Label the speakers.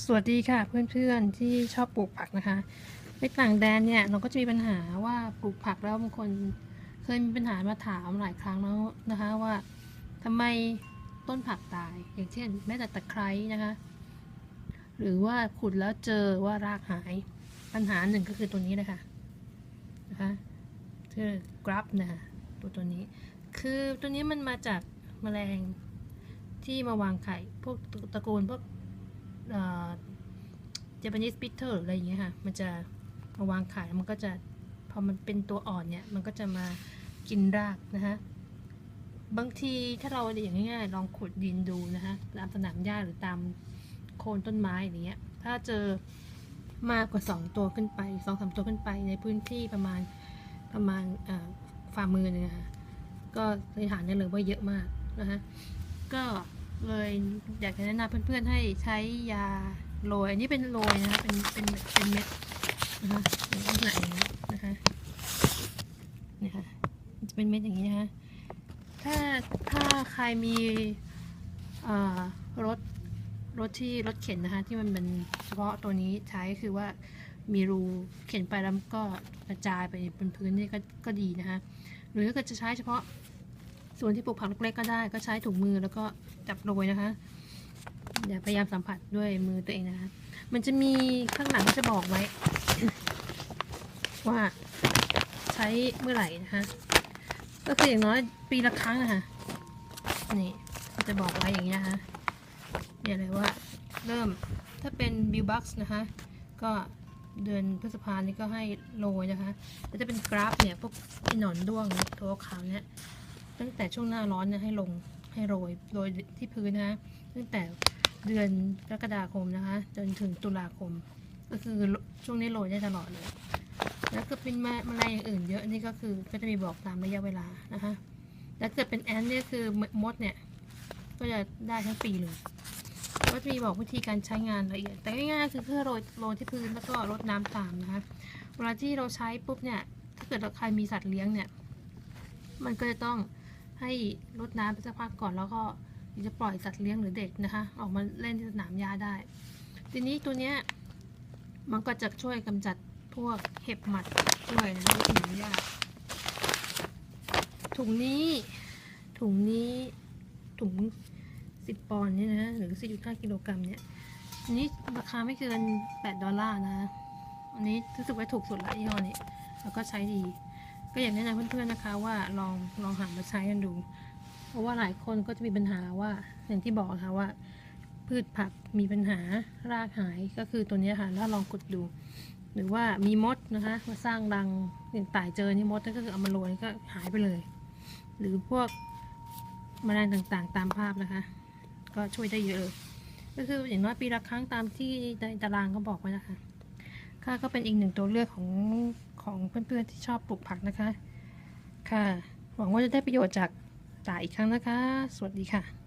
Speaker 1: สวัสดีค่ะเพื่อนๆที่ชอบปลูกผักนะคะในต่างแดนเนี่ยเราก็จะมีปัญหาว่าปลูกผักแล้วบางคนเคยมีปัญหามาถามหลายครั้งแล้วนะคะว่าทำไมต้นผักตาย อย่างเช่น แม้แต่ตะไคร้นะคะ หรือว่าขุดแล้วเจอว่ารากหายปัญหาหนึ่งก็คือตัวนี้เลยค่ะนะคะคือกราฟนะคะตัวตัวนี้ คือตัวนี้มันมาจากแมลงที่มาวางไข่ พวกตระกูลพวก เอ่อ Japanese bitter อะไรอย่างเงี้ยค่ะ มันจะมาวางข่แล้วมันก็จะพอมันเป็นตัวอ่อนเนี่ย มันก็จะมากินรากนะคะบางทีถ้าเราอย่างง่ายๆลองขุดดินดูนะคะตามสนามหญ้าหรือตามโคนต้นไม้อย่างเงี้ย ถ้าเจอมากกว่าสองตัวขึ้นไปสองสามตัวขึ้นไป ในพื้นที่ประมาณประมาณฝ่ามือหนึงอะค่ะก็สันนิษฐานได้เลยว่าเยอะมากนะคะก็ เลยอยากจะแนะนำเพื่อนๆให้ใช้ยาโรย อันนี้เป็นโรยนะคะเป็นเป็นเป็นเม็ดนะคะเป็นลักษณะอย่างนี้นะคะนี่ค่ะจะเป็นเม็ดอย่างนี้นะคะถ้าถ้าใครมีรถรถที่รถเข็นนะคะที่มันเป็นเฉพาะตัวนี้ใช้คือว่ามีรูเข็นไปแล้วก็กระจายไปบนพื้นนี่ก็ก็ดีนะคะหรือถ้าเกิดจะใช้เฉพาะส่วนที่ปลูกผักเล็กๆก็ได้ ก็ใช้ถุงมือแล้วก็ จับโรยนะคะอย่าพยายามสัมผัสด้วยมือตัวเองนะคะ มันจะมีข้างหลังจะบอกไว้ ว่าใช้เมื่อไหร่นะคะ ก็คืออย่างน้อยปีละครั้งนะคะนี่มันจะบอกไว้อย่างนี้นะคะเนี่ยเลยว่าเริ่มถ้าเป็นบิวบัคนะคะ ก็เดือนพฤษภานี่ก็ให้โรยนะคะแล้วจะเป็นกราฟเนี่ยพวกไอหนอนด้วงตัวขาวเนี่ยตั้งแต่ช่วงหน้าร้อนเนี่ยให้ลง ให้โรยโรยที่พื้นนะคะตั้งแต่เดือนกรกฎาคมนะคะ จนถึงตุลาคม ก็คือช่วงนี้โรยได้ตลอดเลย แล้วก็เป็นแมแมลงอย่างอื่นเยอะนี่ก็คือก็จะมีบอกตามระยะเวลานะคะแล้วเกิดเป็นแอนเนี่ยคือมดเนี่ยก็จะได้ทั้งปีเลยก็จะมีบอกวิธีการใช้งานละเอียด แต่ง่ายๆคือเพื่อโรยโรยที่พื้นแล้วก็รดน้ำตามนะคะ เวลาที่เราใช้ปุ๊บเนี่ย ถ้าเกิดเราใครมีสัตว์เลี้ยงเนี่ย มันก็จะต้อง ให้รดน้ำไปสักพักก่อนแล้วก็จะปล่อยสัตว์เลี้ยงหรือเด็กนะคะ ออกมาเล่นที่สนามหญ้าได้ ทีนี้ตัวเนี้ยมันก็จะช่วยกำจัดพวกเห็บหมัดด้วยนะคะในสนามหญ้าถุงนี้ ถุงนี้ ถุงสิบปอนด์เนี่ยนะหรือสี่จุดห้ากิโลกรัมเนี่ยอันนี้ราคาไม่เกินแปดดอลลาร์นะ อันนี้รู้สึกว่าถูกสุดละยี่ห้อนี้ แล้วก็ใช้ดี ก็อยากแนะนำเพื่อนๆนะคะ ว่าลองลองหามาใช้กันดู เพราะว่าหลายคนก็จะมีปัญหาว่าอย่างที่บอกนะคะว่า พืชผักมีปัญหารากหายก็คือตัวนี้ค่ะแล้วลองกดดู หรือว่ามีมดนะคะมาสร้างรังอย่างต่ายเจอนี่มดนั่นก็คือเอามาโรยก็หายไปเลย หรือพวกแมลงต่างๆ ตามภาพนะคะ ก็ช่วยได้เยอะเลยก็คืออย่างน้อยปีละครั้งตามที่ในตารางเขาบอกไว้นะคะ ค่ะก็เป็นอีกหนึ่งตัวเลือกของ ของเพื่อนๆที่ชอบปลูกผักนะคะ ค่ะ หวังว่าจะได้ประโยชน์จากต่ายอีกครั้งนะคะ สวัสดีค่ะ